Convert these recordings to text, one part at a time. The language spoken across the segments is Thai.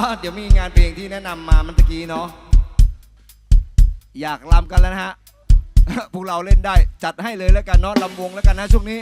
อะเดี๋ยวมีงานเพลงที่แนะนำมามันตะกี้เนาะอยากลำกันแล้วนะฮะ พวกเราเล่นได้จัดให้เลยแล้วกันเนาะลำวงแล้วกันนะช่วงนี้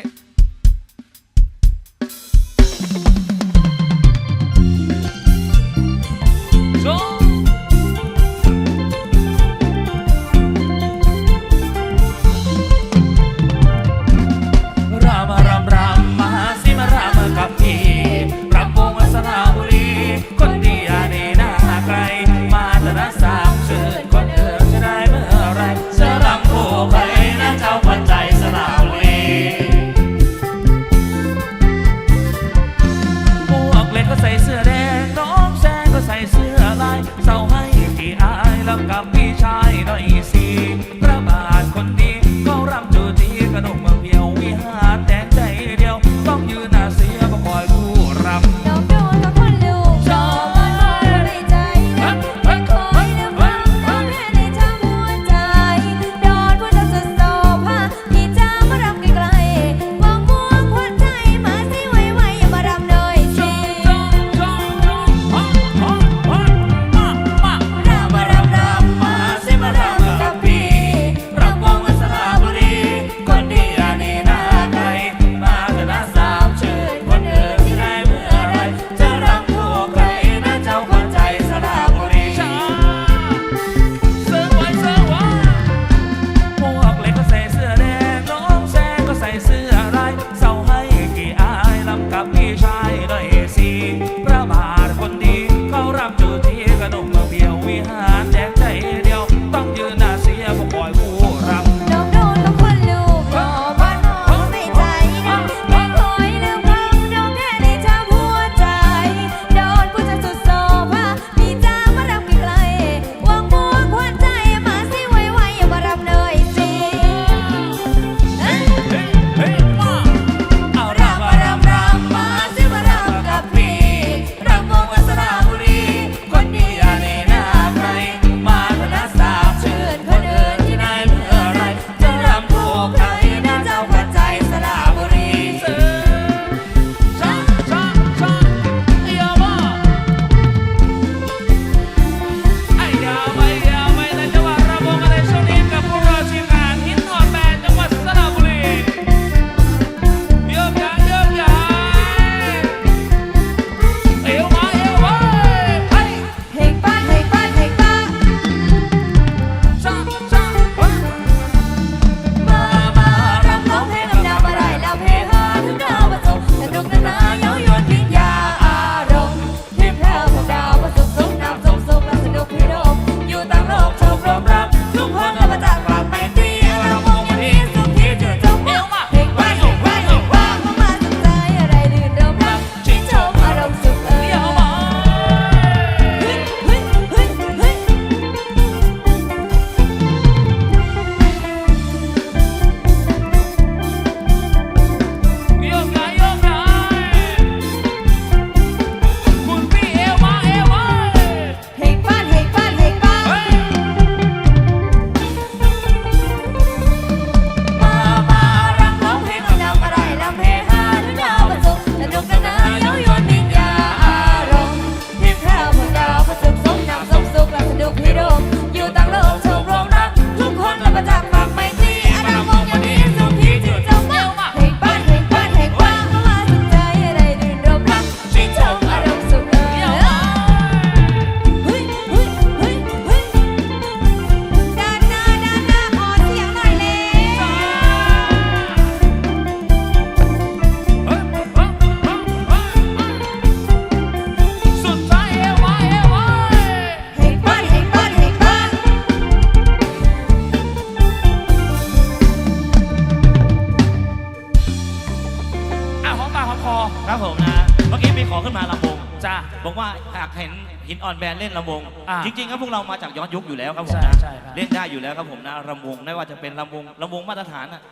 ครับผมนะ เมื่อกี้ไปขอขึ้นมาลำวงจ้าบอกว่าอยากเห็นหินอ่อนแบนเล่นลำวงจริงๆครับพวกเรามาจากย้อนยุคอยู่แล้วครับผมนะเล่นได้อยู่แล้วครับผมนะลำวงไม่ว่าจะเป็นลำวงลำวงมาตรฐานอะ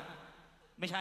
ไม่ใช่